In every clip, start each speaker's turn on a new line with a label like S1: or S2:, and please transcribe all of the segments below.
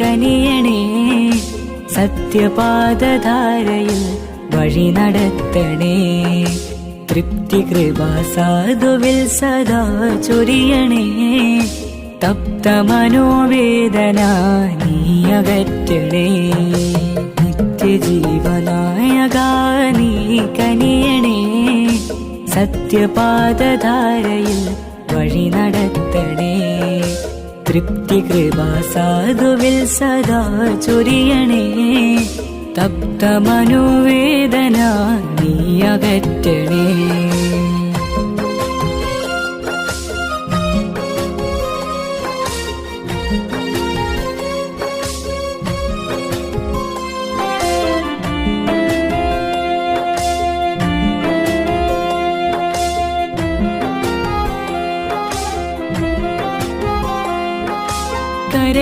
S1: കനിയണേ സത്യപാദധാരയിൽ വഴി നടത്തണേ. തൃപ്തി കൃപാസാധുവിൽ സദാ ചൊരിയണേ. തപ്ത മനോവേദന നീ അകറ്റണേ. നിത്യജീവനായക നീ കനിയണേ. സത്യപാദധാരയിൽ വഴി നടത്തണേ. തൃപ്തി കൃപാസാധുവിൽ സദാ ചൊരിയണേ. തപ്ത മനോവേദന നീ അകറ്റണേ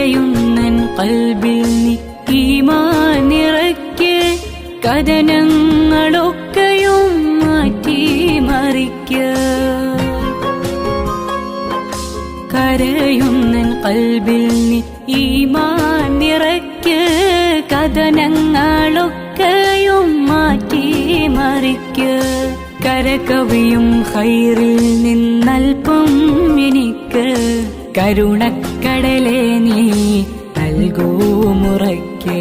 S1: കരയുന്നൻ കൽബിൽ നീ ഈമാൻ നിറയ്ക്ക് കഥനങ്ങളൊക്കെയും മാറ്റി മറിക്ക് കരയുന്നൻ കൽബിൽ നീ ഈമാൻ നിറയ്ക്ക് കഥനങ്ങളൊക്കെയും മാറ്റി മറിക്ക് കരകവിയും ഹൈറിൽ നിന്നൽപ്പം എനിക്ക് കരുണക്കടലെ നീ നൽകൂ മുറയ്ക്ക്.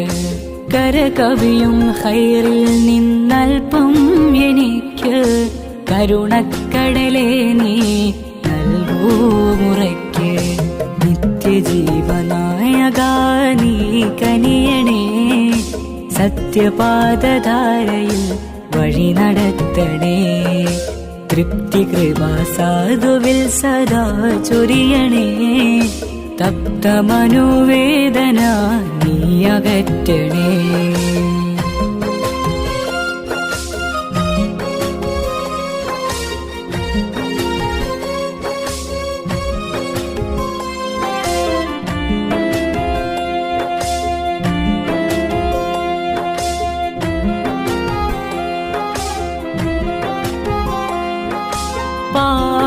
S1: കരകവിയും ഹൈറിൽ നിന്നൽപ്പം എനിക്ക് കരുണക്കടലെ നീ നൽകൂ മുറയ്ക്ക്. നിത്യജീവനായക നീ കനിയണേ സത്യപാതധാരയിൽ വഴി നടത്തണേ. തൃപ്തി കൃപാ സദാ ചൊരിയണേ. തപ്ത മനോവേദന നീ അകറ്റണേ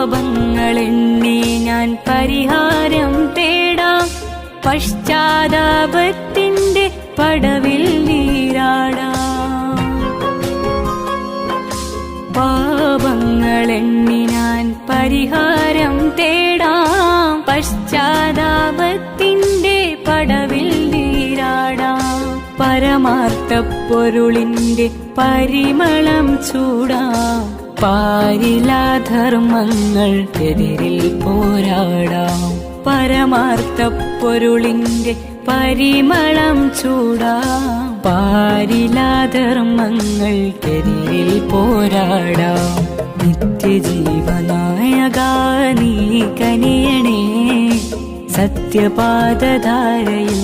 S1: പാപങ്ങളെണ്ണി ഞാൻ പരിഹാരം തേടാം. പശ്ചാത്താപത്തിന്റെ പടവിൽ നീരാടാം. പാപങ്ങളെണ്ണി ഞാൻ പരിഹാരം തേടാം. പശ്ചാത്താപത്തിന്റെ പടവിൽ നീരാടാം. പരമാർത്ഥ പൊരുളിന്റെ പരിമളം ചൂടാം. പാരിലാധർമ്മങ്ങൾക്കെതിരിൽ പോരാടാം. പരമാർത്ഥ പൊരുളിന്റെ പരിമളം ചൂടാം. പാരിലാധർമ്മങ്ങൾക്കെതിരിൽ പോരാടാം. നിത്യജീവനായക നീ കനിയണേ സത്യപാദധാരയിൽ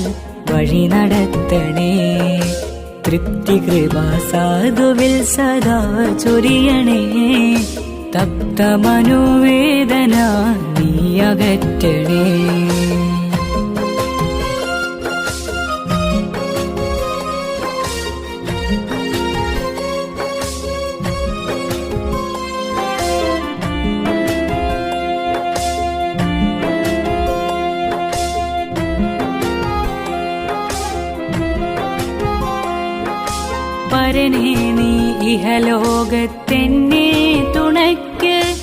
S1: വഴി നടത്തണേ. തൃപ്തി കൃപ സാധുവിൽ സദാ ചൊരിയണേ. തപ്ത മനോവേദന നീ അകറ്റണേ പരനെ നീ ഇഹലോകത്തെന്നെ തുണയ്ക്ക്.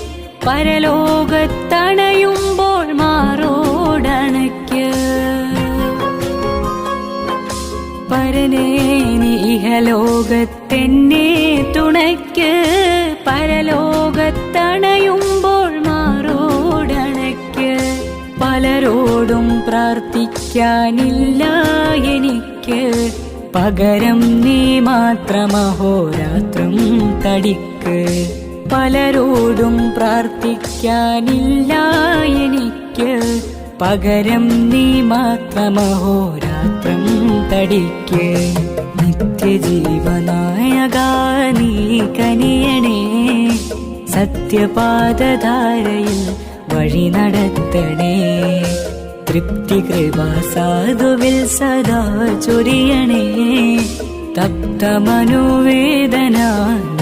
S1: പരലോകത്തണയുമ്പോൾ മാറോടണയ്ക്ക്. പരനെ നീ ഇഹലോകത്തെന്നെ തുണയ്ക്ക്. പരലോകത്തണയുമ്പോൾ മാറോടണയ്ക്ക്. പലരോടും പ്രാർത്ഥിക്കാനില്ല എനിക്ക്. പകരം നീ മാത്രമഹോരാത്രം തടിക്ക്. പലരോടും പ്രാർത്ഥിക്കാനില്ല എനിക്ക്. പകരം നീ മാത്രമഹോരാത്രം തടിക്ക്. നിത്യജീവനായക നീ കനിയണേ. സത്യപാദധാരയിൽ വഴി നടത്തണേ. തൃപ്തി കൃപാ സാധുവിൽ സദാ ചൊരിയണേ. തപ്ത മനോവേദന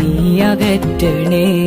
S1: നീ അകറ്റണേ.